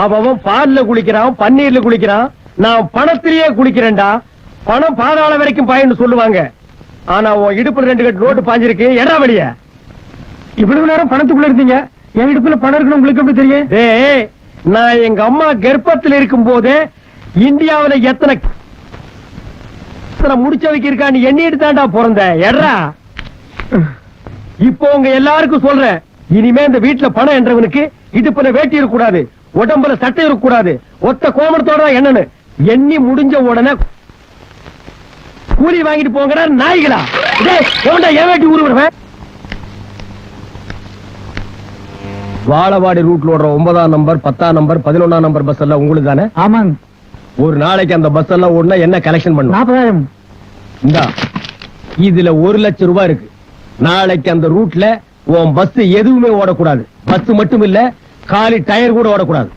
அவன் பால்ல குளிக்கிறான் பன்னீர்ல குளிக்கிறான். நான் பணத்திலேயே குளிக்கிறேன்டா. பணம் பாதாள வரைக்கும் பயன்னு சொல்லுவாங்க. ஆனா உன் இடுப்புல ரெண்டு கட்டு ரோட்டு பாஞ்சிருக்கு. எடா வழிய இவ்வளவு நேரம் பணத்துக்குள்ள இருந்தீங்க. என் இடுப்புல பணம் இருக்குன்னு உங்களுக்கு எப்படி தெரியும்? ஏ நான் எங்க அம்மா கர்ப்பத்தில் இருக்கும் போதே இந்தியாவில எத்தனை எத்தனை முடிச்சவைக்கு இருக்கான்னு எண்ணிட்டு தான்டா பிறந்த. எடா இப்போ உங்க எல்லாருக்கும் சொல்றேன். இனிமே இந்த வீட்டுல பணம் என்றவனுக்கு இடுப்புல வேட்டி இருக்க கூடாது உடம்புல சட்டை இருக்க கூடாது ஒத்த கோமணத்தோட எண்ணனு. எண்ணி முடிஞ்ச உடனே கூலி வாங்கிட்டு போங்கடா நாய்களா. எவன்டா என் வேட்டி உருவுறவன் வாழவாடி ரூட்ல ஓடுற ஒன்பதாம் நம்பர் பத்தாம் நம்பர் பதினொன்னாம் நம்பர் பஸ் எல்லாம் உங்களுக்கு தானே ஆமாங்க. ஒரு நாளைக்கு அந்த பஸ் எல்லாம் ஓடுனா என்ன கலெக்ஷன் பண்ணும்? நாற்பதாயிரம். இந்தா இதுல ஒரு லட்சம் ரூபாய் இருக்கு. நாளைக்கு அந்த ரூட்ல உன் பஸ் எதுவுமே ஓடக்கூடாது. பஸ் மட்டும் இல்ல காலி டயர் கூட ஓடக்கூடாது.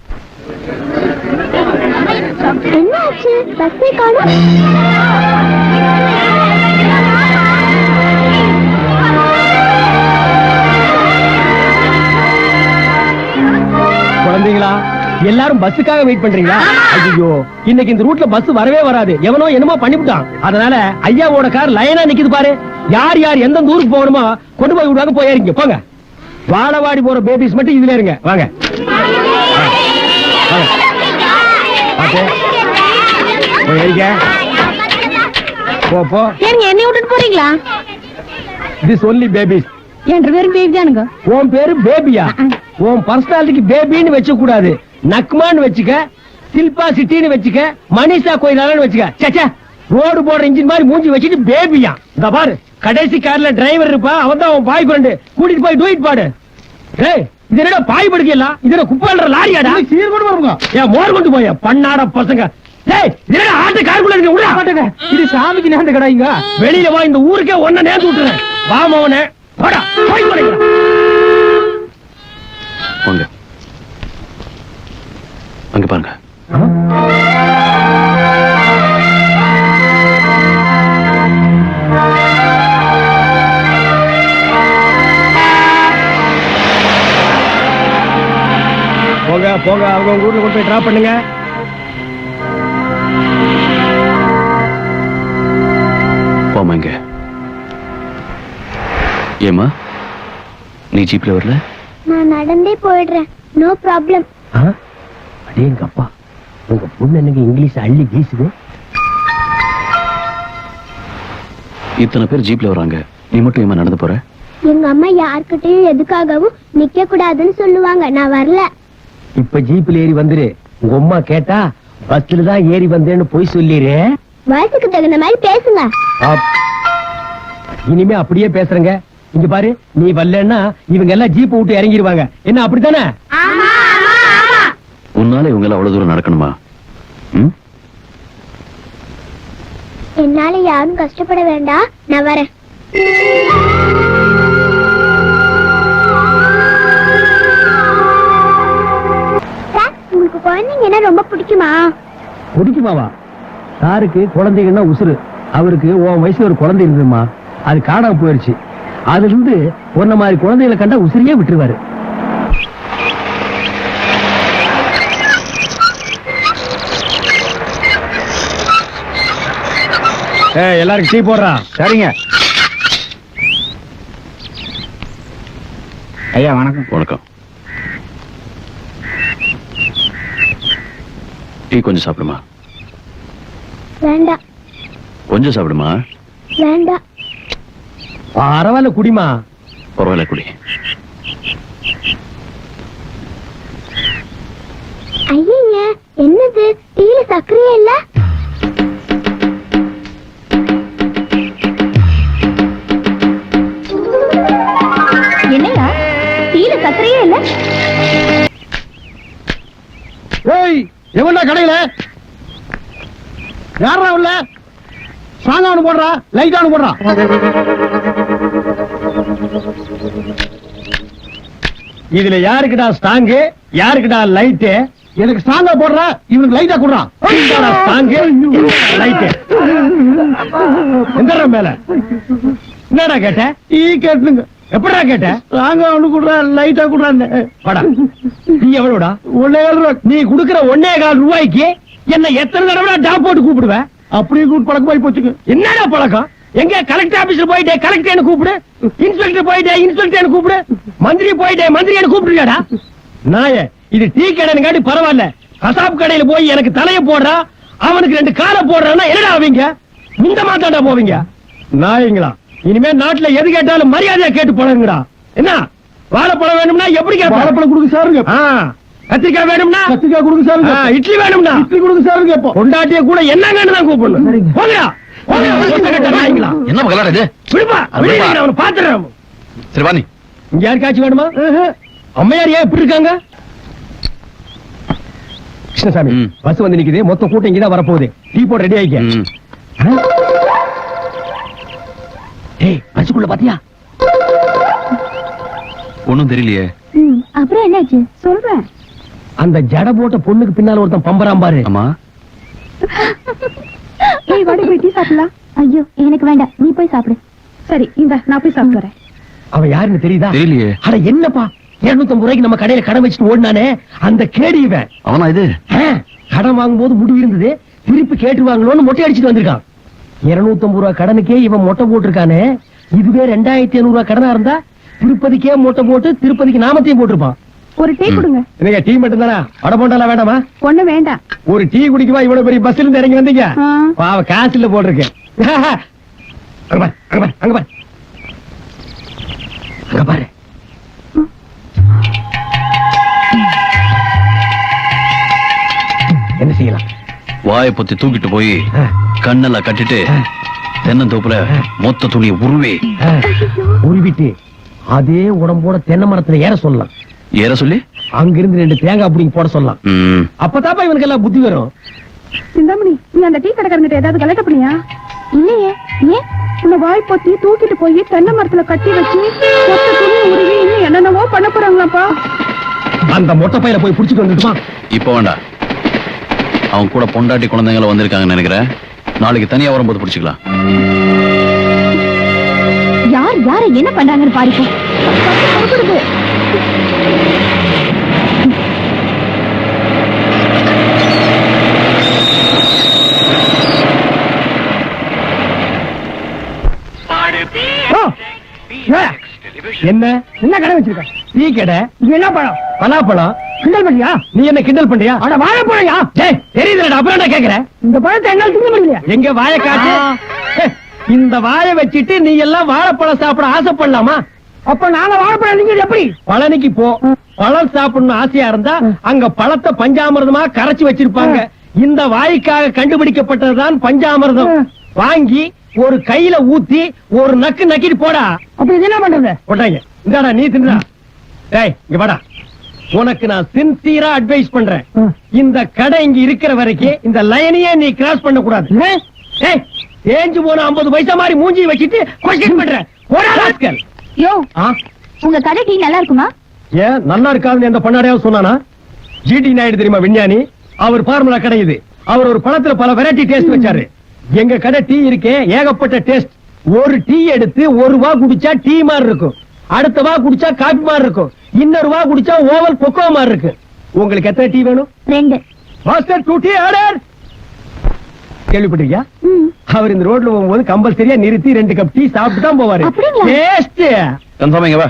குழந்தைங்களா எல்லாரும் பஸ்ஸுக்காக வெயிட் பண்றீங்களா? ஐயோ இன்னைக்கு இந்த ரூட்ல பஸ் வரவே வராது. எவனோ என்னமோ பண்ணிவிட்டான். அதனால ஐயாவோட கார் லைனா நிக்குது பாரு. யார் யார் எந்த ஊருக்கு போகணுமோ கொண்டு போய் விடுவாங்க போய் ஏறிங்க. போங்க. வாழவாடி போற பேபிஸ் மட்டும் இதுல இருங்க. வாங்க. என்னை விட்டுட்டு போறீங்களா? திஸ் ஒன்லி பேபிஸ் என் பேரும் பேபி தானுங்க. உன் பேரு பேபியா உன் பர்சனாலிட்டிக்கு பேபின்னு வச்ச கூடாது நக்மான்னு வச்சுக்க சில்பா சிட்டின்னு வச்சுக்க மனிஷா கோயிலான்னு வச்சுக்க. சச்சா ரோடு போடுற இன்ஜின் மாதிரி மூஞ்சி வச்சுட்டு பேபியா. இந்த பாரு கடைசி கார்ல டிரைவர் இருப்பா அவன் தான் உன் பாய் ஃப்ரெண்டு கூட்டிட்டு போய் டூயிட் பாடு. ஏய் இது என்னடா பாய் படுக்கலாம் இது என்ன குப்பாடுற லாரியாடா? சீர் கொண்டு வருங்க ஏன் மோர் கொண்டு போய பண்ணாட பசங்க. ஏய் இது என்னடா ஆட்டு காருக்குள்ள இருக்கு? உள்ள. ஆட்டுங்க இது சாமிக்கு நேர்ந்த கடைங்க வெளியில வா இந்த ஊருக்கே ஒன்ன நேர்ந்து விட்டுறேன். வா மவனே. போடா போய் போறீங்களா வாங்க அங்க பாருங்க. போங்க போங்க அவங்க உங்க ஊர்ல கொண்டு போய் டிராப் பண்ணுங்க. போமா இங்க. ஏமா நீ ஜீப்ல வரல? நான் நடந்தே போயிடுறேன். நோ ப்ராப்ளம் அடேங்க அப்பா. உங்க பொண்ணு என்னங்க இங்கிலீஷ் அள்ளி வீசுது? இத்தனை பேர் ஜீப்ல வராங்க. நீ மட்டும் ஏமா நடந்து போற? எங்க அம்மா யார்கிட்டயும் எதுக்காகவும் நிக்க கூடாதுன்னு சொல்லுவாங்க. நான் வரல. இப்ப ஜீப்ல ஏறி வந்துரு. உங்க அம்மா கேட்டா பஸ்ல தான் ஏறி வந்தேன்னு போய் சொல்லிரு. வயசுக்கு தகுந்த மாதிரி பேசுங்க. இனிமே அப்படியே பேசுறேங்க. இங்க பாரு நீ வரலன்னா இவங்க எல்லாம் ஜீப் விட்டு இறங்கிடுவாங்க என்ன அப்படித்தானே? உன்னால இவங்க எல்லாம் அவ்வளவு தூரம் நடக்கணுமா? என்னால யாரும் கஷ்டப்பட வேண்டாம். நான் வரேன். குழந்தைங்கன்னா ரொம்ப பிடிக்குமா? பிடிக்குமாவா? சாருக்கு குழந்தைங்கன்னா உசுரு அவருக்கு உன் வயசுல ஒரு குழந்தை இருந்ததுமா அது காணாம போயிருச்சு. அதுல இருந்து உன்ன மாதிரி குழந்தைகளை கண்டா உசிரியே விட்டுருவாரு. எல்லாருக்கும் டீ போடுறான் சரிங்க. ஐயா வணக்கம். வணக்கம். டீ கொஞ்சம் சாப்பிடுமா? வேண்டாம். கொஞ்சம் சாப்பிடுமா? வேண்டாம். பரவாயில்ல குடிமா. பரவாயில்ல குடி. ஐயய்ய என்னது? டீல சர்க்கரையே இல்ல? கடையில. யாரா உள்ள? அவனு போடுறா லைட் அவனு போடுறா. இதுல யாருக்குடா ஸ்டாங்கு யாருக்குடா லைட்டு எனக்கு ஸ்டாங்கா போடுறா இவனுக்கு லைட்டா கொடுறான் ஸ்டாங்கு லைட்டு எந்த மேல. என்னடா கேட்ட? ஈ கேட்டுங்க எப்படா கேட்ட? ஸ்டாங்கா அவனு கொடுறா லைட்டா கொடுறான்னு. வாடா. நீ எவ்வளவுடா? ஒன்னே கால் ரூபாய் நீ குடுக்கிற ஒன்னே கால் ரூபாய்க்கு என்ன எத்தனை தடவை டாப் போட்டு கூப்பிடுவ அப்படியே கூப்பிட்டு பழக்கமாயி போச்சுக்கு என்னடா பழக்கம்? எங்க கலெக்டர் ஆபீஸ்ல போயிட்டே கலெக்டர் கூப்பிடு? இன்ஸ்பெக்டர் போயிட்டே இன்ஸ்பெக்டர் கூப்பிடு? மந்திரி போயிட்டே மந்திரி கூப்பிடுறியாடா? நாய இது டீ கடைன்னு பரவாயில்ல. கசாப் கடையில போய் எனக்கு தலைய போடுறா அவனுக்கு ரெண்டு காலை போடுறான்னா என்னடா ஆவீங்க? இந்த மாத்தாண்டா போவீங்க. நாயங்களா இனிமே நாட்டுல எது கேட்டாலும் மரியாதையா கேட்டு பழகுங்கடா. என்ன? வாழைப்பழம் வேணும்னா எப்படி வாழைப்பழம் கொடுக்க சாருங்க கத்திரிக்காய் வேணும்னா? கத்திரிக்காய் கொடுக்க சாருங்க இட்லி வேணும்னா? இட்லி கொடுக்க சாருங்க இப்போ கொண்டாட்டிய கூட என்னங்கன்னு தான் கூப்பிடணும். நாய்ங்களா. என்ன கலாட இது? விடுப்பா, நான் அவனை பாத்துறேன். சரி இங்க யாருக்காச்சும் வேணுமா? அம்மையார் ஏன் இப்படி இருக்காங்க? கிருஷ்ணசாமி. பஸ் வந்து நிக்குது. மொத்த கூட்டம் இங்கதான் வரப்போகுது. டீ போட ரெடி ஆயிக்க. ஏய் பஸ்ஸுக்குள்ள பாத்தியா? ஒண்ணும் தெரியலையே. ம், அப்புறம் என்னாச்சு? சொல்றேன். அந்த ஜட போட்ட பொண்ணுக்கு பின்னால ஒருத்தன் பம்பராம் பாரு. ஆமா ஏய் வாடி போய் டீ சாப்பிடலாம். ஐயோ எனக்கு வேண்டாம். நீ போய் சாப்பிடு. சரி இந்த நான் போய் சாப்பிட்டு வரேன். அவன் யாருன்னு தெரியுதா? தெரியலையே. அட என்னப்பா? 250 ரூபாய்க்கு நம்ம கடையில கடன் வச்சுட்டு ஓடினானே? அந்த கேடி இவன் அவனா இது? கடன் வாங்கும்போது முடிவு இருந்தது. திருப்பி கேட்டுவாங்களோன்னு மொட்டை அடிச்சிட்டு வந்திருக்கான். 250 ரூபாய் கடனுக்கே இவன் மொட்டை போட்டிருக்கானே. இதுவே ரெண்டாயிரத்தி ஐநூறு ரூபாய் கடனா இருந்தா திருப்பதிக்கே மொட்டை போட்டு திருப்பதிக்கு நாமத்தையும் போட்டிருப்பான். ஒரு டீ. கொடுங்க. என்னங்க டீ மட்டும் தானே வட போண்டாலாம் வேண்டாமா? ஒண்ணு வேண்டாம். ஒரு டீ குடிக்குவா? இவ்வளவு பெரிய பஸ்ல இருந்து இறங்கி வந்தீங்க. பாவ காசுல போட்டிருக்கேன். அங்க பாரு அங்க பாரு அங்க பாரு. அங்க பாரு. என்ன செய்யலாம்? வாயை பொத்தி தூக்கிட்டு போய் கண்ணெல்லாம் கட்டிட்டு தென்னந்தோப்புல மொத்த துணியை உருவி. உருவிட்டு அதே உடம்போட தென்னை மரத்துல ஏற சொல்லலாம். ஏற சொல்லி? அங்கிருந்து ரெண்டு தேங்காய் பிடிங்கி போட சொல்லலாம். அப்பதாப்பா இவனுக்கு எல்லாம் புத்தி வரும். சிந்தாமணி நீ அந்த டீ கடைக்காரங்கிட்ட ஏதாவது கலட்ட பண்ணியா இல்லையே. ஏன்? உன்னை வாய் பொத்தி தூக்கிட்டு போய் தென்னை மரத்துல கட்டி வச்சு மொத்த துணி உருவி இன்னும் என்னென்னவோ பண்ண போறாங்களாப்பா? அந்த மொட்டை பையில போய் புடிச்சிட்டு வந்துட்டுமா? இப்ப வேண்டாம் அவன் கூட பொண்டாட்டி குழந்தைங்கள வந்திருக்காங்கன்னு நினைக்கிறேன். நாளைக்கு தனியா வரும்போது பிடிச்சிக்கலாம். என்ன பண்றாங்கன்னு பாருங்க. என்ன? என்ன கடை வச்சிருக்க? டீ கடை. என்ன பழம்? பலாப்பழம். கிண்டல் பண்ணியா நீ என்ன கிண்டல் பண்றியா? அட வாழைப்பழம்யா டேய் தெரியுதுடா அப்புறம் என்ன கேக்குற? இந்த பழத்தை என்னால திங்க முடியல எங்க வாழை காட்டு ஹே, இந்த வாழை வச்சிட்டு நீ எல்லாம் வாழைப்பழம் சாப்பிட ஆசைப்படலாமா? அப்ப நாங்க வாழைப்பழம் நீங்க எப்படி? பழனிக்கு போ. பழம் சாப்பிடணும் ஆசையா இருந்தா அங்க பழத்தை பஞ்சாமிர்தமா கரைச்சு வச்சிருப்பாங்க. இந்த வாய்க்காக கண்டுபிடிக்கப்பட்டதுதான் பஞ்சாமிர்தம். வாங்கி ஒரு கையில ஊத்தி ஒரு நக்கு நக்கிட்டு போடா. அப்ப இது என்ன பண்றது? போட்டாங்க. இந்தாடா நீ தின்றா டேய் இங்க வாடா. உனக்கு நான் சின்சியரா அட்வைஸ் பண்றேன். இந்த கடை இங்க இருக்கிற வரைக்கும் இந்த லைனையே நீ கிராஸ் பண்ண கூடாது ஏஞ்சு போன 50 பைசா மாதிரி மூஞ்சி வச்சிட்டு கொஸ்டின் பண்ற போடா ராஸ்கல். யோ உங்க கடை டீ நல்லா இருக்குமா? ஏன் நல்லா இருக்காதுன்னு எந்த பண்ணாடையாவது சொன்னானா? ஜிடி நாயுடு தெரியுமா விஞ்ஞானி? அவர் ஃபார்முலா கடை இது. அவர் ஒரு பழத்துல பல வெரைட்டி டேஸ்ட் வச்சாரு. எங்க கடை டீ இருக்கே ஏகப்பட்ட டேஸ்ட் ஒரு டீ எடுத்து ஒரு வா குடிச்சா டீ மாதிரி இருக்கும். அடுத்த வா குடிச்சா காபி மாதிரி இருக்கும். இன்னொரு வா குடிச்சா ஓவல் கொக்கோ மாதிரி இருக்கு. உங்களுக்கு எத்தனை டீ வேணும்? ரெண்டு. மாஸ்டர் டூ டீ ஆர்டர் கேள்விப்பட்டிருக்கியா? அவர் இந்த ரோட்ல போகும்போது கம்பல்சரியா நிறுத்தி ரெண்டு கப் டீ சாப்பிட்டு தான் போவாரு கன்ஃபார்ம் வா.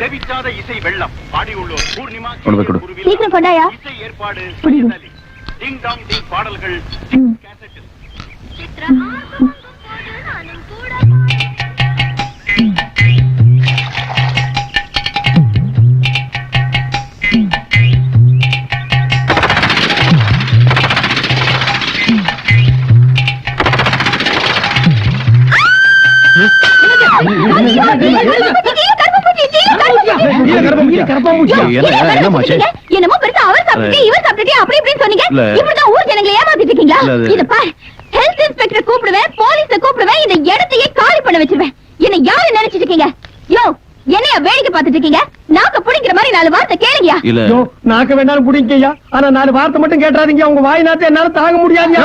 செவிச்சாத இசை வெள்ளம். பாடியுள்ளோர் பூர்ணிமா. சீக்கிரம் கொண்டாயா? இசை ஏற்பாடு. டிங் டாங் டிங் பாடல்கள். கேசட்டில். என்னமோ பெருசா அவர் சாப்பிட்டு இல்ல. இவர் சாப்பிட்டு அப்படி இப்படின்னு சொன்னீங்க. இல்ல. இப்படிதான் ஊர் ஜனங்களை ஏமாத்திட்டு இருக்கீங்களா? இத பாரு. ஹெல்த் இன்ஸ்பெக்டர் கூப்பிடுவேன் போலீஸ கூப்பிடுவேன் இந்த இடத்தையே காலி பண்ண வச்சிருவேன். என்ன யாரு நினைச்சிட்டு இருக்கீங்க? யோ என்னைய வேடிக்கை பார்த்துட்டு இருக்கீங்க? நாக்க புடிங்கிற மாதிரி நாலு வார்த்தை கேளுங்கயா இல்ல. ஐயோ, நாக்க வேண்டாலும் பிடிங்கய்யா ஆனா நாலு வார்த்தை மட்டும் கேட்டாதீங்க உங்க வாய் நாத்த என்னால தாங்க முடியாதுயா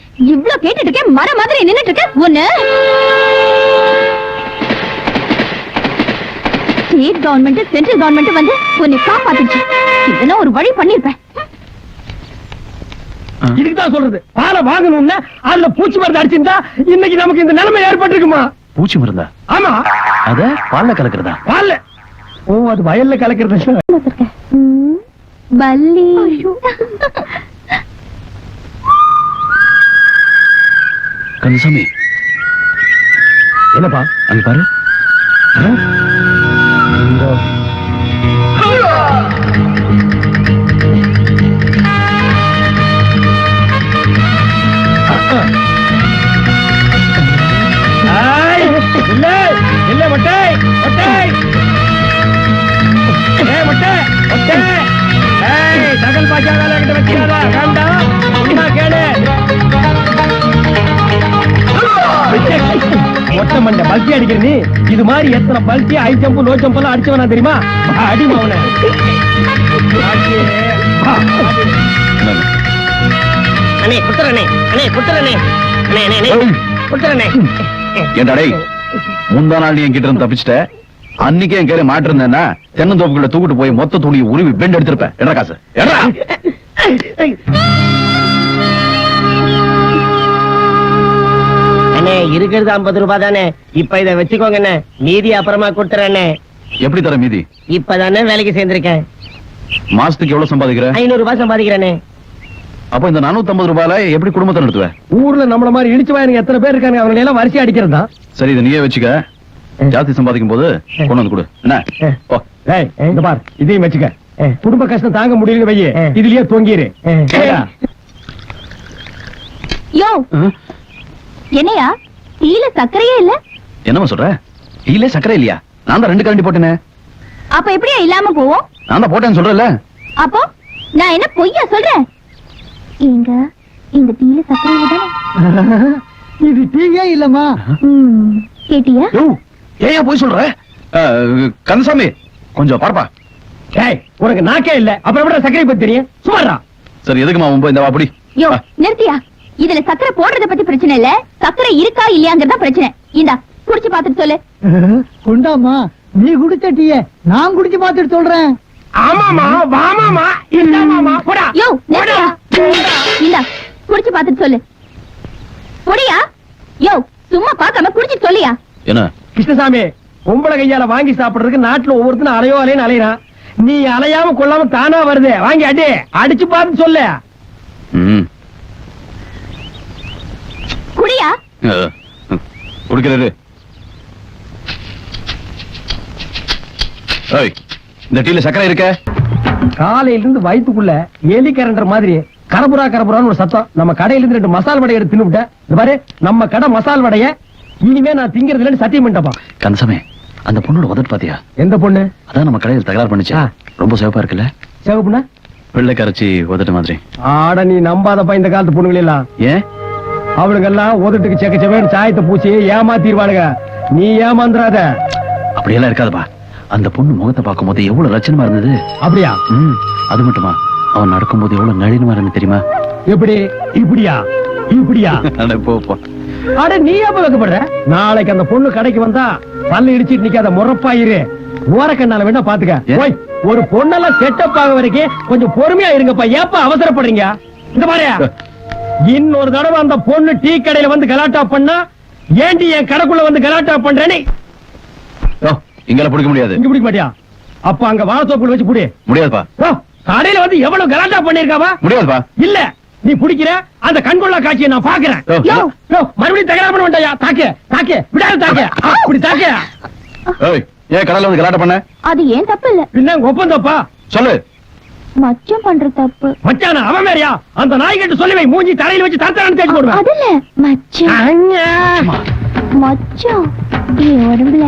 இவ்ளோ கேட்டுட்டு இருக்கேன் மர மாதிரி நின்னுட்டு இருக்கேன் ஒண்ணு. ஸ்டேட் கவர்மெண்ட் சென்ட்ரல் கவர்மெண்ட் வந்து உன்னை காப்பாத்துச்சு இதெல்லாம் ஒரு வழி பண்ணிருப்பேன் இதுக்கு தான் சொல்றது. பாலை வாங்கணும்னா அதுல பூச்சி மருந்து அடிச்சிருந்தா இன்னைக்கு நமக்கு இந்த நிலைமை ஏற்பட்டிருக்குமா? பூச்சி மருந்தா? ஆமா. அத பால்ல கலக்குறதா? பால்ல. ஓ அது வயல்ல கலக்கிறது பல்லி கந்தசாமி. என்னப்பா? அங்க பாரு. மண்டை பல்ட்டி அடிக்கிற நீ இது மாதிரி எத்தனை பல்ட்டி ஹை ஜம்ப் லோ ஜம்ப் எல்லாம் அடிச்சவனா தெரியுமா? அடிமா அவனை அடி. இந்தாங்க. அண்ணே குத்துறனே அண்ணே குத்துறனே அண்ணே. அண்ணே டேய் முந்தா நாள் நீ என்கிட்ட இருந்து தப்பிச்சிட்ட? அன்னைக்கே என் கையில மாட்டிருந்தேன்னா தென்னந்தோப்புக்குள்ள தூக்கிட்டு போய் மொத்த துணியை உருவி பெண்ட் எடுத்திருப்பேன். எடா காசு? எடா அண்ணே இருக்கிறது ஐம்பது ரூபாய் தானே இப்ப இத வச்சுக்கோங்க அண்ணே மீதி அப்புறமா கொடுத்துறேண்ணே. எப்படி தர மீதி? இப்பதானே வேலைக்கு சேர்ந்திருக்கேன். மாசத்துக்கு எவ்வளவு சம்பாதிக்கிற? ஐநூறு ரூபாய் சம்பாதிக்கிறேனே அப்ப இந்த 450 ரூபாயில எப்படி குடும்பத்தை நடத்துவ? ஊர்ல நம்மள மாதிரி இடிச்சு வாயனுங்க எத்தனை பேர் இருக்காங்க அவங்க எல்லாம் வரிசை அடிக்கிறது தான் சரி இதை நீயே வச்சுக்க. ஜாஸ்தி சம்பாதிக்கும் போது கொண்டு வந்து கொடு. என்ன? பார். இதையும் வச்சுக்க. குடும்ப கஷ்டம் தாங்க முடியல வையே. இதுலயே தொங்கிரு. யோ என்னையா? டீல சர்க்கரையே இல்ல? என்னம்மா சொல்ற? டீலே சக்கரை இல்லையா? நான் தான் ரெண்டு கரண்டி போட்டேனே. அப்ப எப்படியா இல்லாம போவோம்? நான் தான் போட்டேன்னு சொல்றேன்ல. அப்போ நான் என்ன பொய்யா சொல்றேன்? எங்க இந்த டீல சர்க்கரை விடல இது டீயே இல்லம்மா. கேட்டியா? ஏன் போய் சொல்ற? கந்தசாமி கொஞ்சம் பார்ப்பா. ஏய் உனக்கு நாக்கே இல்ல. அப்புறம் எப்படி சர்க்கரை பத்தி தெரியும்? சுமாரா சரி எதுக்குமா மும்பை? இந்த வாப்படி யோ நிறுத்தியா? இதுல சர்க்கரை போடுறத பத்தி பிரச்சனை இல்ல. சர்க்கரை இருக்கா இல்லையாங்கிறதா பிரச்சனை. இந்தா குடிச்சு பாத்துட்டு சொல்லு. கொண்டாமா நீ குடிச்ச டீய நான் குடிச்சு பார்த்துட்டு சொல்றேன். ஆமாமா வாமாமா இல்லாமாமா போடா. யோ நிறுத்தியா இந்தா குடிச்சு பாத்துட்டு சொல்லு. பொடியா? யோ சும்மா பார்க்காம குடிச்சிட்டு சொல்லியா? என்ன? கிருஷ்ணசாமி பொம்பளை கையால வாங்கி சாப்பிடுறதுக்கு நாட்டுல ஒவ்வொருத்தரும் அலையோ அலையன்னு அலையிறான். நீ அலையாம கொள்ளாம தானா வருது? வாங்கி அடி அடிச்சு பார்த்து சொல்லு. ம். குடியா ஏய் இந்த டீல சக்கரை இருக்க? காலையில இருந்து வயித்துக்குள்ள எலி கரண்டர் மாதிரி கரபுரா கரபுரான்னு ஒரு சத்தம். நம்ம கடையில இருந்து ரெண்டு மசால் வடையை எடுத்து தின்னுவிட்டேன். இந்த பாரு நம்ம கடை மசால் வடைய இனிமே நான் திங்கிறது இல்லைன்னு சத்தியம் பண்ணிட்டப்பா கந்தசாமி அந்த பொண்ணோட உதட்டு பாத்தியா? எந்த பொண்ணு? அதான் நம்ம கடையில் தகராறு பண்ணுச்சு. ரொம்ப சிவப்பா இருக்குல்ல? சிவப்புண்ணா வெள்ளை கரைச்சி உதட்டு மாதிரி. ஆட நீ நம்பாதப்பா இந்த காலத்து பொண்ணுங்கள எல்லாம் ஏன்? அவளுங்க எல்லாம் உதட்டுக்கு செக்க செவேன்னு சாயத்தை பூச்சி ஏமாத்திடுவாளுங்க. நீ ஏமாந்துறாத. அப்படியெல்லாம் இருக்காதுப்பா. அந்த பொண்ணு முகத்தை பார்க்கும்போது எவ்வளவு லட்சணமா இருந்தது? அப்படியா? ம் அது மட்டுமா? அவன் நடக்கும்போது எவ்வளவு நளினமா இருந்து தெரியுமா? எப்படி? இப்படியா? இப்படியா? அட, போ போ. அட நீ எப்ப வைக்கப்படுற? நாளைக்கு அந்த பொண்ணு கடைக்கு வந்தா பல்ல இடிச்சிட்டு நிக்காத முறப்பாயிரு. ஓரக்கண்ணால வேணா பாத்துக்க. ஏன்? ஒரு பொண்ணெல்லாம் செட்டப் ஆக வரைக்கும் கொஞ்சம் பொறுமையா இருங்கப்பா. ஏப்ப அவசரப்படுறீங்க? இந்த மாதிரி இன்னொரு தடவை அந்த பொண்ணு டீ கடையில வந்து கலாட்டா பண்ணா ஏண்டி என் கடைக்குள்ள வந்து கலாட்டா பண்றேன்னு ஓ, இங்கெல்லாம் பிடிக்க முடியாது. இங்க பிடிக்க மாட்டியா? அப்ப அங்க வாழத்தோப்புல வச்சு புடி. முடியாதுப்பா. ஓ, கடையில வந்து எவ்வளவு கலாட்டா பண்ணிருக்காவா? முடியாதுப்பா. இல்ல நீ பிடிக்கிற அந்த கண்கொள்ளா காட்சியை நான் பாக்குறேன். மறுபடியும் தகராறு பண்ண வேண்டாயா? தாக்கு தாக்கு விடாத தாக்கு அப்படி தாக்கு ஏய் ஏன் கடையில வந்து கலாட்டம் பண்ண? அது ஏன் தப்பு இல்ல? உங்க ஒப்பந்தப்பா. சொல்லு. மச்சம் பண்ற தப்பு. மச்சான அவன் வேறயா? அந்த நாய்கிட்ட சொல்லி வை மூஞ்சி தலையில வச்சு தரத்தரன்னு தேய்ச்சி போடுவேன். அதுல மச்சம். அண்ணா. மச்சம். என் உடம்புல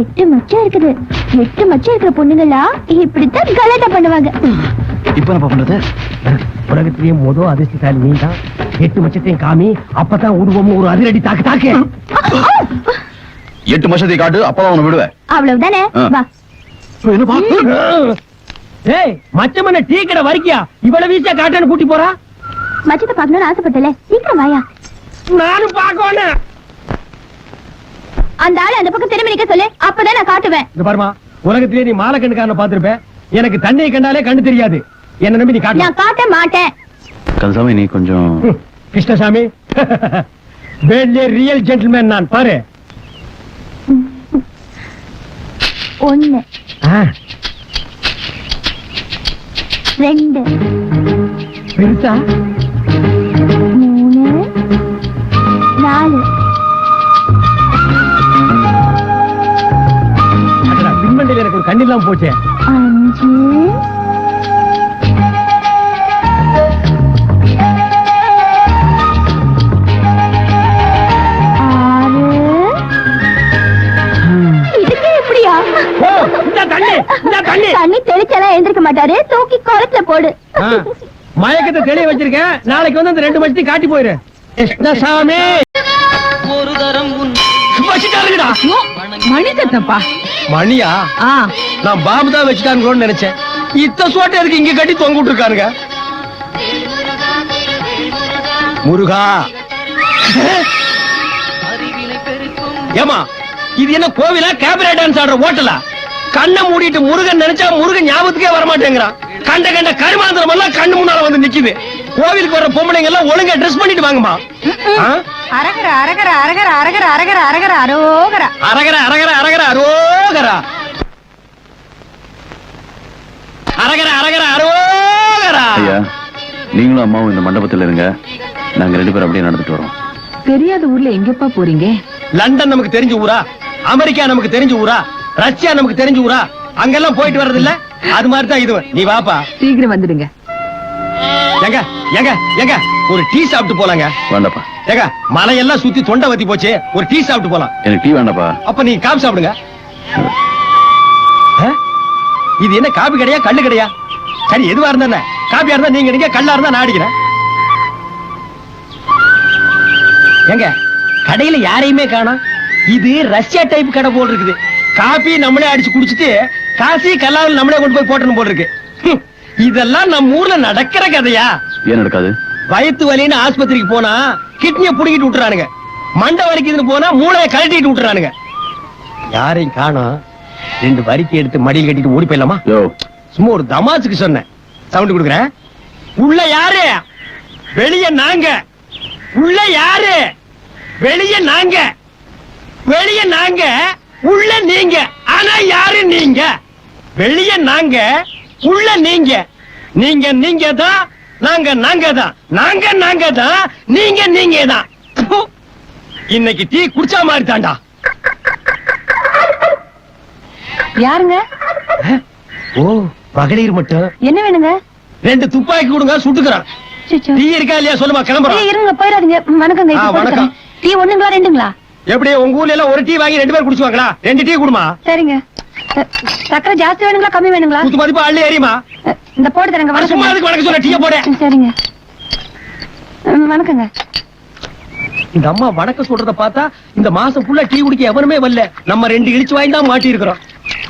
எட்டு மச்சம் இருக்குது. எட்டு மச்சம் இருக்கிற பொண்ணுங்களா இப்படித்தான் கலாட்டா பண்ணுவாங்க. இப்ப என்ன பண்றது? உலகத்திலேயே மொத அதிர்ஷ்டசாலி நீ தான் எட்டு மச்சத்தையும் காமி அப்பதான் உருவம் ஒரு அதிரடி தாக்கு தாக்கு. எட்டு வருஷத்தை காட்டு அப்பதான் உன்னை விடுவேன். அவ்வளவுதானே. வா. என்னப்பா? ஏய் மச்சமன டீ கடை வரைக்கியா? இவ்வளவு வீசா காட்டன்னு கூட்டி போறா? மச்சத்தை பார்க்கணும்னு ஆசைப்பட்டல சீக்கிரம் வாயா. நானும் பாக்கணும் அந்த ஆளு அந்த பக்கம் திரும்பி நிக்க சொல்லு அப்பதான் நான் காட்டுவேன். இந்த பாருமா உலகத்திலேயே நீ மாலை கண்ணுக்காரன பாத்திருப்ப எனக்கு தண்ணியை கண்டாலே கண்ணு தெரியாது. என்ன நம்பி நீ நான் காட்ட மாட்டேன். கந்தசாமி நீ கொஞ்சம் கிருஷ்ணசாமி. வேண்டிய ரியல் ஜென்டில்மேன் நான் பாரு. ஒண்ணு. ஆ, ரெண்டு. பெருசா? மூணு. நாலு. பின்மண்டையில எனக்கு ஒரு கண்ணில்லாம் போச்சே. அஞ்சு. தண்ணி தெளிச்செல்லாம் எழுந்திருக்க மாட்டாரு. தூக்கி குளத்துல போடு. மயக்கத்தை தெளிய வச்சிருக்கேன் நாளைக்கு வந்து அந்த ரெண்டு மச்சத்தையும் காட்டி போயிரு. கிருஷ்ணசாமி வச்சுட்டாருங்கடா. மணி சத்தப்பா மணியா? ஆ. நான் பாம்பு தான் வச்சுட்டாங்கன்னு நினைச்சேன். இத்த சோட்டை இருக்கு இங்க கட்டி தொங்க விட்டுருக்காருங்க முருகா. ஏமா இது என்ன கோவிலா? கேபரே டான்ஸ் ஆடுற ஹோட்டலா? கண்ணை மூடிட்டு முருகன் நினைச்சா முருகன் ஞாபகத்துக்கே வர மாட்டேங்கிறான் கண்ட கண்ட கருமாந்திரம் எல்லாம் கண்ணு முன்னால வந்து நிக்குது. கோவிலுக்கு வர பொம்பளைங்க எல்லாம் ஒழுங்கா ட்ரெஸ் பண்ணிட்டு வாங்கம்மா? அரகர அரகர அரகர அரகர அரகர அரகர அரோகர. அரகர அரகர அரகர அரோகரா. அரகர அரகர அரோகரா. ஐயா நீங்களும் அம்மாவும் இந்த மண்டபத்துல இருங்க. நாங்க ரெண்டு பேரும் அப்படியே நடந்துட்டு வரோம். தெரியாத ஊர்ல எங்கப்பா போறீங்க? லண்டன் நமக்கு தெரிஞ்ச ஊரா? அமெரிக்கா நமக்கு தெரிஞ்ச ஊரா? ரஷ்யா நமக்கு தெரிஞ்ச ஊரா? அங்கெல்லாம் போயிட்டு வர்றது இல்ல அது மாதிரி தான் இது. நீ வாப்பா. சீக்கிரம் வந்துடுங்க. எங்க எங்க எங்க ஒரு டீ சாப்பிட்டு போலாங்க. வேண்டாப்பா. ஏங்க மலையெல்லாம் சுத்தி தொண்டை வத்தி போச்சு. ஒரு டீ சாப்பிட்டு போலாம். எனக்கு டீ வேண்டாப்பா. அப்ப நீங்க காபி சாப்பிடுங்க? இது என்ன காபி கடையா கல்லு கடையா? சரி எதுவா இருந்தா என்ன? காபியா இருந்தா நீங்க நீங்க கல்லா இருந்தா நான் அடிக்கிறேன். ஏங்க கடையில யாரையுமே காணோம். இது ரஷ்யா டைப் கடை போல் இருக்குது. காபி நம்மளே அடிச்சு குடிச்சிட்டு காசி கல்லாவில் நம்மளே கொண்டு போய் போட்டணும் போல் இருக்கு இதெல்லாம் நம்ம ஊர்ல நடக்கிற கதையா? ஏன் நடக்காது? வயித்து வலின்னு ஆஸ்பத்திரிக்கு போனா கிட்னிய புடுங்கிட்டு விட்டுறானுங்க. மண்டை வலிக்குதுன்னு போனா மூளையை கழட்டிட்டு விட்டுறானுங்க. யாரையும் காணோம். ரெண்டு வரிக்கை எடுத்து மடியில் கட்டிட்டு ஓடி போயிடலாமா? சும்மா ஒரு தமாசுக்கு சொன்னேன். சவுண்ட் கொடுக்குறேன். உள்ள யாரு? வெளிய நாங்க. உள்ள யாரு? வெளிய நாங்க. வெளிய நாங்க. உள்ள நீங்க. ஆனா யாரு நீங்க? வெளிய நாங்க உள்ள நீங்க. நீங்க நீங்க தான் நாங்க நாங்க தான் நாங்க நாங்க தான் நீங்க நீங்க தான். இன்னைக்கு டீ குடிச்சா மாதிரி தாண்டா யாருங்க ஓ மகளிர் மட்டும். என்ன வேணுங்க? ரெண்டு துப்பாக்கி கொடுங்க சுட்டுக்கிறான். டீ இருக்கா இல்லையா சொல்லுமா கிளம்புறோம். இருங்க போயிடாதீங்க. வணக்கங்க வணக்கம். டீ ஒண்ணுங்களா ரெண்டுங்களா? எப்படி உங்க ஊர்ல எல்லாம் ஒரு டீ வாங்கி ரெண்டு பேர் குடிச்சுவாங்களா? ரெண்டு டீ குடுமா? சரிங்க. சக்கரை ஜாஸ்தி வேணுங்களா கம்மி வேணுங்களா? குத்து மதிப்பு அள்ளி அ, இந்த போட்டு தரங்க அட, சும்மா அதுக்கு வணக்கம் சொல்ல டீய போட. சரிங்க. வணக்கங்க. இந்த அம்மா வணக்கம் சொல்றத பார்த்தா இந்த மாசம் ஃபுல்லா டீ குடிக்க எவனுமே வரல. நம்ம ரெண்டு இழிச்சு வாங்கி தான் மாட்டி இருக்கிறோம்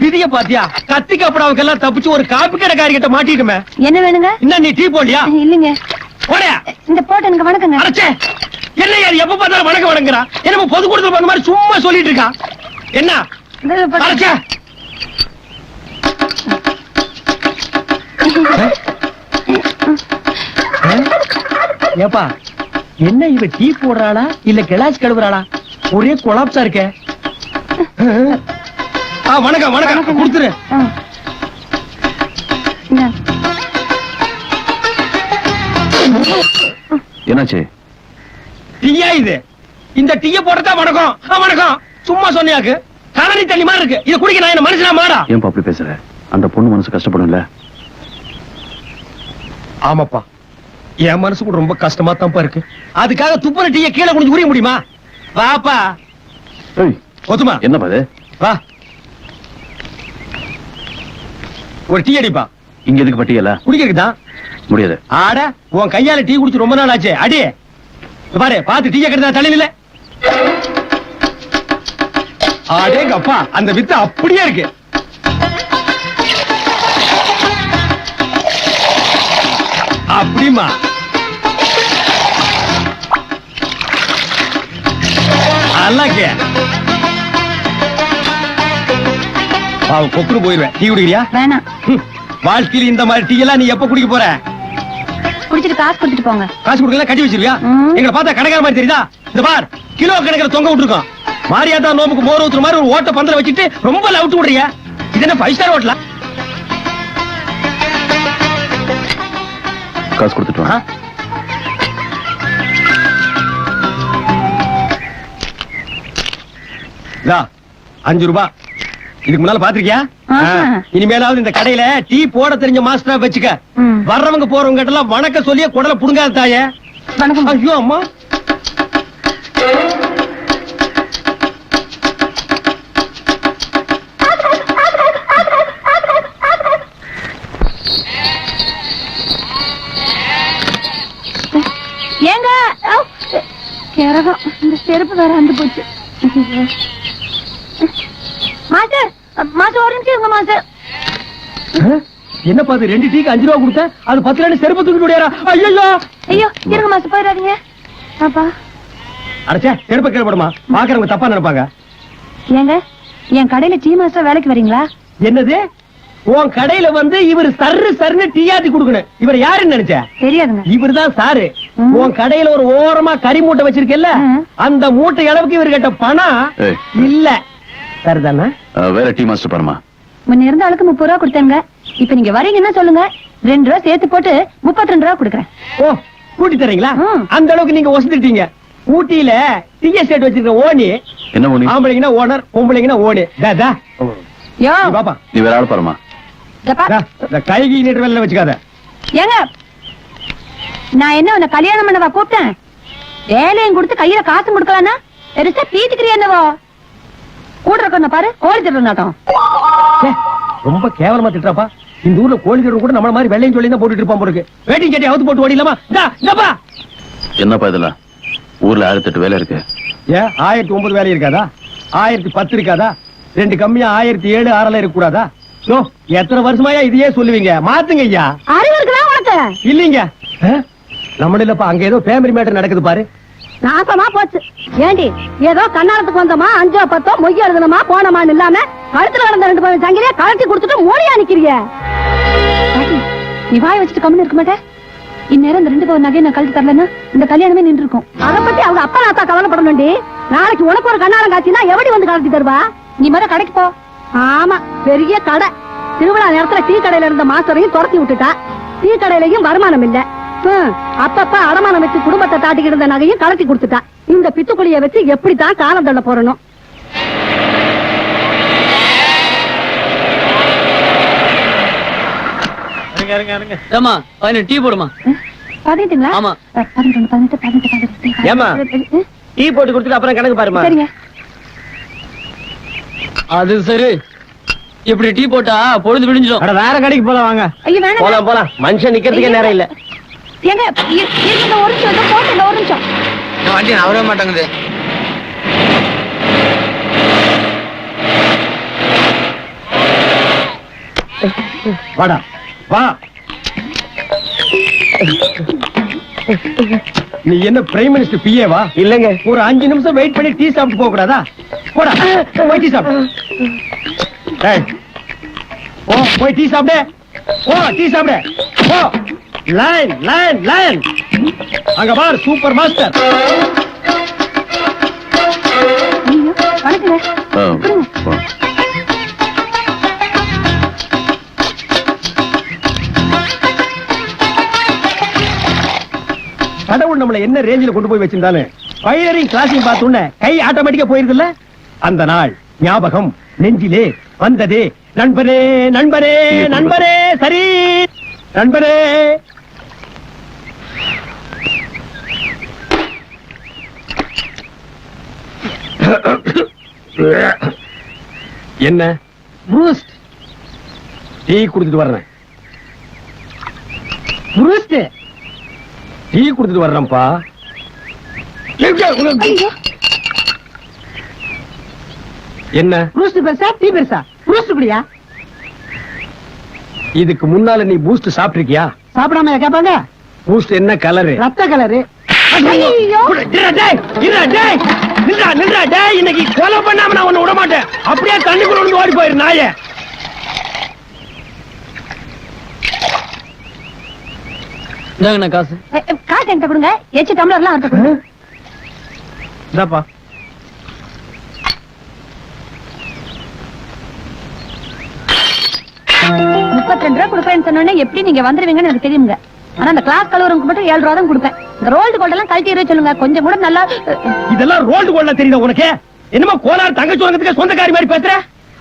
விதிய பாத்தியா கத்தி கப்படாவுக்கெல்லாம் தப்பிச்சு ஒரு காப்பி கடைக்காரி கிட்ட மாட்டிட்டுமே. என்ன வேணுங்க? என்ன நீ டீ போடலையா? இல்லைங்க. போடா. இந்த போட்டு எனக்கு வணக்கங்க. அரைச்சே என்ன யார் எப்ப பார்த்தாலும் வணக்கம் வணங்குறா? என்னமோ பொது கொடுத்து பண்ண மாதிரி சும்மா சொல்லிட்டு இருக்கான் என்ன? ஏப்பா என்ன இவ டீ போடுறாளா? இல்ல கிளாஸ் கழுவுறாளா? ஒரே கொலாப்ஸா இருக்க. ஆ? வணக்கம் வணக்கம். கொடுத்துரு. என்னாச்சு? டீயா இது? இந்த டீய போட்டதா வணக்கம்? வணக்கம். சும்மா சொன்னியாக்கு. கலனி தண்ணி மாதிரி இருக்கு. இத குடிக்க நான் என்ன மனுஷனா? மாடா. ஏன்பா அப்படி பேசுற? அந்த பொண்ணு மனசு கஷ்டப்படும்ல? ஆமாப்பா. என் மனசு கூட ரொம்ப கஷ்டமா தான்ப்பா இருக்கு. அதுக்காக துப்புற டீயை கீழே குனிஞ்சு உரிய முடியுமா? வாப்பா. ஒத்துமா? என்னப்பா இது? வா. ஒரு டீ அடிப்பா. இங்க எதுக்கு பட்டியல? குடிக்கிறதுதான் முடியாது. ஆட உன் கையால டீ குடிச்சு ரொம்ப நாள் ஆச்சு. அடி பாரு பாத்து டீ கெடுத்தா தலையில ஆடேங்க அப்பா அந்த வித்து அப்படியே இருக்கு. அப்படிமா அல்லாக்கே அவன் கொக்குன்னு போயிருவேன். டீ குடிக்கிறியா? வேணாம். வாழ்க்கையில இந்த மாதிரி டீ எல்லாம் நீ எப்ப குடிக்க போற? குடிச்சிட்டு காசு கொடுத்துட்டு போங்க. காசு கொடுக்கல கட்டி வச்சிருக்கியா. எங்களை பார்த்தா கடைக்கார மாதிரி தெரியுதா? இந்த பார் கிலோ கணக்கில் தொங்க விட்டுருக்கோம் மாரியாத்தா நோம்புக்கு மோர் ஊத்துற மாதிரி ஒரு ஓட்ட பந்தல வச்சுட்டு ரொம்ப லவுட்டு விடுறிய? இது என்ன ஃபைவ் ஸ்டார் ஹோட்டலா காசு கொடுத்துட்டு வா அஞ்சு ரூபாய் இதுக்கு முன்னால பாத்திருக்கியா. இனிமேலாவது இந்த கடையில டீ போட தெரிஞ்ச மாஸ்டரா வச்சுக்க. வர்றவங்க போறவங்க கிட்ட எல்லாம் வணக்கம் சொல்லியே குடல புடுங்காத தாயே. வணக்கம். ஐயோ அம்மா. ஏங்க! கிரகம் இந்த செருப்பு வேற வந்து போச்சு. மாஸ்டர் மாஸ்டர் ஒரு நிமிஷம் இருங்க மாஸ்டர் என்ன பாத்து ரெண்டு டீக்கு அஞ்சு ரூபா கொடுத்தேன். அது பத்து ரெண்டு செருப்பு தூக்கிட்டு ஓடியாரா? ஐயோ ஐயோ இருங்க மாஸ்டர் போயிடாதீங்க. அப்பா. அடைச்சே செருப்பை கீழே போடுமா. பாக்குறவங்க தப்பா நினைப்பாங்க. ஏங்க என் கடையில டீ மாஸ்டர் வேலைக்கு வரீங்களா? என்னது? உன் கடையில வந்து இவர் சர்ரு சர்னு டீயாத்தி கொடுக்கணும். இவர் யாருன்னு நினைச்ச? தெரியாதுங்க. இவர்தான் சாரு. ம். உன் கடையில ஒரு ஓரமா கறி மூட்டை வச்சிருக்கல. அந்த மூட்டை அளவுக்கு இவர் கிட்ட பணம். இல்ல. சரிதானே அஹ், வேற டீ மாஸ்டர் பாருமா முன்ன இருந்த ஆளுக்கு முப்பது ரூபா கொடுத்தேங்க. இப்ப நீங்க வரீங்கன்னா சொல்லுங்க. ரெண்டு ரூபா சேர்த்து போட்டு முப்பத்தி ரெண்டு ரூபா கொடுக்குறேன். ஓ கூட்டி தரீங்களா. அந்த அளவுக்கு நீங்க ஒசந்துட்டீங்க. ஊட்டியில டீ எஸ்டேட் வச்சிருக்க ஓனி என்ன ஆம்பளைங்கன்னா ஓனர் பொம்பளைங்கன்னா ஓனி. தா, தா. யோ. பாப்பா. நீ வேற ஆள் பாருமா கைகி வச்சுக்காத. ஏங்க நான் என்ன உன்னை கல்யாணம் பண்ணவா கூப்பிட்டேன்? வேலையும் கொடுத்து கையில காசும் கொடுக்கலான்னா பெருசா பீத்துக்கிறியா என்னவோ? இருக்கணும் பாரு கோழி நாட்டம். ச்சே, ரொம்ப கேவலமா திட்டுறாப்பா. இந்த ஊர்ல கோழி திருடன் கூட நம்மள மாதிரி வெள்ளையும் சொல்லி தான் போட்டுட்டு இருப்பான் போருக்கு வேட்டிங் கட்டி அவுத்து போட்டு ஓடிலாமா இந்தா, இந்தாப்பா. என்னப்பா இதெல்லாம்? ஊர்ல ஆயிரத்தி எட்டு வேலை இருக்கு. ஏன் ஆயிரத்தி ஒன்பது வேலை இருக்காதா? ஆயிரத்தி பத்து இருக்காதா? ரெண்டு கம்மியா ஆயிரத்தி ஏழு ஆறல இருக்க கூடாதா? யோ எத்தனை வருஷமாயா இதையே சொல்லுவீங்க? மாத்துங்க ஐயா. அறிவு இருக்குதா உனக்கு? இல்லீங்க. நம்ம இல்லப்பா அங்க ஏதோ ஃபேமிலி மேட்டர் நடக்குது பாரு. நாசமா போச்சு. ஏண்டி ஏதோ கண்ணாலத்துக்கு வந்தோமா அஞ்சோ பத்தோ மொய் எழுதணுமா போனமான்னு இல்லாம கழுத்துல கிடந்த ரெண்டு பேரும் சங்கிலிய கழட்டி கொடுத்துட்டு மோடியா நிக்கிறிய? நீ வாய் வச்சுட்டு கம்மி இருக்க மாட்டேன் இந்நேரம் இந்த ரெண்டு பவுன் நகையை நான் கழட்டி தரலன்னா இந்த கல்யாணமே நின்று இருக்கும் அதை பத்தி அவங்க அப்பா நாத்தா கவலைப்படணும்டி. நாளைக்கு உனக்கு ஒரு கண்ணாலம் காட்சினா எப்படி வந்து கழட்டி தருவா? நீ மர கடைக்கு போ. ஆமா பெரிய கடை. திருவிழா நேரத்துல டீ கடையில இருந்த மாஸ்டரையும் துரத்தி விட்டுட்டா. டீ கடையிலயும் வருமானம் இல்லை. அப்பப்ப அடமானம் வச்சு குடும்பத்தை தாட்டிக்கிட்டு இருந்த நகையும் கலட்டி கொடுத்துட்டா. இந்த பித்துக்குழிய வச்சு எப்படித்தான் காலம் தள்ள போறணும் ஏமா பதினெட்டு டீ போடுமா? பதினெட்டுங்களா? ஆமா. அஹ், பதினெட்டு பதினெட்டு பதினெட்டு பதினெட்டு. ஏம்மா? பதினெட்டு. டீ போட்டு கொடுத்துட்டு அப்புறம் கணக்கு பாருமா சரிங்க. அது சரி. இப்படி டீ போட்டா பொழுது விடிஞ்சிடும். அட வேற கடைக்கு போலாம் வாங்க. போலாம் போலாம். மனுஷன் நிக்கிறதுக்கே நேரம் இல்ல. ஏங்க இ- இருங்க ஒரு நிமிஷம் போட்டு ஒரு நிமிஷம். வண்டி நவரவே மாட்டேங்குது. வாடா வா. நீ என்ன பிரைம் மினிஸ்டர் பிஏ வா? இல்லங்க. ஒரு அஞ்சு நிமிஷம் வெயிட் பண்ணி டீ சாப்பிட்டு போக கூடாதா போடா போய் டீ சாப்பிடு. டேய், போ போய் டீ சாப்பிடு. போ டீ சாப்பிடு. போ. லைன் லைன் லைன் அங்க பார் சூப்பர் மாஸ்டர். கடவுள் நம்மள என்ன ரேஞ்சில கொண்டு போய் வச்சிருந்தாலும் பைலரிங் கிளாஸையும் பார்த்தோன்னே கை ஆட்டோமேட்டிக்கா போயிருதுல்ல? அந்த நாள் ஞாபகம் நெஞ்சிலே வந்ததே. நண்பனே நண்பனே நண்பனே சரி. நண்பனே என்ன? ப்ரூஸ்ட் டீ குடுத்துட்டு வர்றேன். ப்ரூஸ்ட் டீ குடுத்துட்டு வர்றேன்ப்பா. என்ன? ப்ரூஸ்ட் பெருசா? டீ பெருசா? ப்ரூஸ்ட் குடியா? இதுக்கு முன்னால நீ பூஸ்ட் சாப்பிட்டிருக்கியா? சாப்பிடாம கேட்பாங்க பூஸ்ட் என்ன கலரு? ரத்த கலரு. இன்னைக்கு கொலை பண்ணாம நான் உன்னை விட மாட்டேன் அப்படியே தண்ணிக்குள்ள ஓடி போயிரு நாயே. இந்தாங்கண்ணா காசு. காசு என்கிட்ட கொடுங்க. எச்சு டம்ளர்லாம் அவர்கிட்ட கொடுங்க. இந்தாப்பா. முப்பத்தி ரெண்டு ரூபா கொடுப்பேன்னு சொன்னோன்னே எப்படி நீங்க வந்துருவீங்கன்னு எனக்கு தெரியுங்க. ஆனா அந்த கிளாஸ் கலவரங்க மட்டும் ஏழு ரூபா தான் கொடுப்பேன். இந்த ரோல்டு கோல்ட் எல்லாம் கழட்டி இருக்க சொல்லுங்க. கொஞ்சம் கூட நல்லா இதெல்லாம் ரோல்டு கொள்ள தெரியுதா உனக்கு? என்னமோ கோலார் தங்கச்சி உலகத்துக்கு சொந்தக்காரி மாதிரி பேசுற?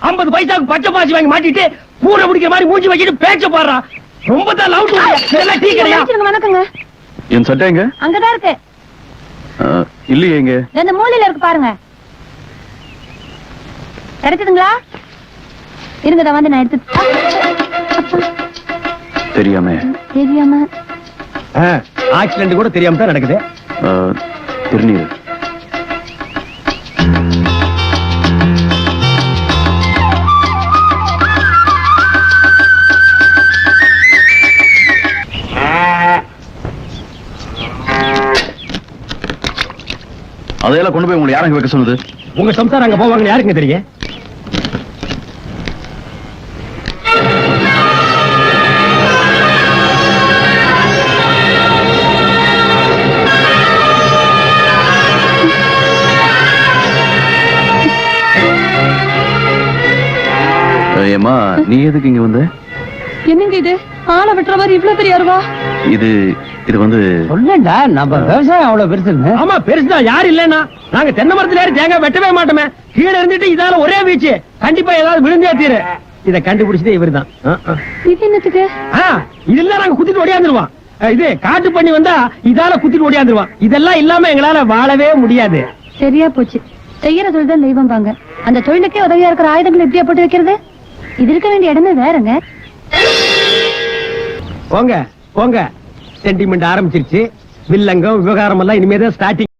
ஐம்பது பைசாவுக்கு பச்சை பாசி வாங்கி மாட்டிட்டு பூனை பிடிக்கிற மாதிரி மூஞ்சி வச்சுட்டு பேச்ச பாடுறான் ரொம்ப தான் லவ் இதெல்லாம் டீ கிடையா? வணக்கங்க, என் சட்டை எங்க? அங்கதான் இருக்கு. இல்லையே எங்க? இந்த மூலையில இருக்கு பாருங்க. கிடைச்சதுங்களா? இருங்க இதை வந்து நான் எடுத்து தெரியாம. தெரியாம ஆக்சிடென்ட் கூட தெரியாம தான் நடக்குது. திருநீர். அதையெல்லாம் கொண்டு போய் உங்களை யாரங்க வைக்க சொல்லுது உங்க சம்சாரம் அங்க போவாங்கன்னு யாருக்குங்க தெரியும்? நீ எதுக்கு இங்க வந்த? என்னங்க இது? ஆளை விட்டுற மாதிரி இவ்வளவு பெரிய அருவா? இது இது வந்து சொல்லண்டா நம்ம விவசாயம் அவ்வளவு பெருசுன்னு. ஆமா பெருசுதான் யாரு இல்லன்னா? நாங்க தென்னை மரத்துல ஏறி தேங்காய் வெட்டவே மாட்டோமே. கீழே இருந்துட்டு இதால ஒரே வீச்சு. கண்டிப்பா ஏதாவது விழுந்தே தீரு. இத கண்டுபிடிச்சதே இவர்தான். ஆ, ஆ. இது என்னத்துக்கு? ஆ, இதெல்லாம் நாங்க குத்திட்டு ஓடியாந்துருவோம். அஹ், இது காட்டு பண்ணி வந்தா இதால குத்திட்டு ஓடியாந்துருவோம். இதெல்லாம் இல்லாம எங்களால வாழவே முடியாது. சரியா போச்சு. செய்யற தொழில் தான் தெய்வம் பாங்க. அந்த தொழிலுக்கே உதவியா இருக்கிற ஆயுதங்கள் எப்படியா போட்டு வைக்கிறது? இது இருக்க வேண்டிய இடமே வேறங்க. போங்க போங்க. சென்டிமெண்ட் ஆரம்பிச்சிருச்சு. வில்லங்கம் விவகாரம் எல்லாம் இனிமேதான் ஸ்டார்டிங்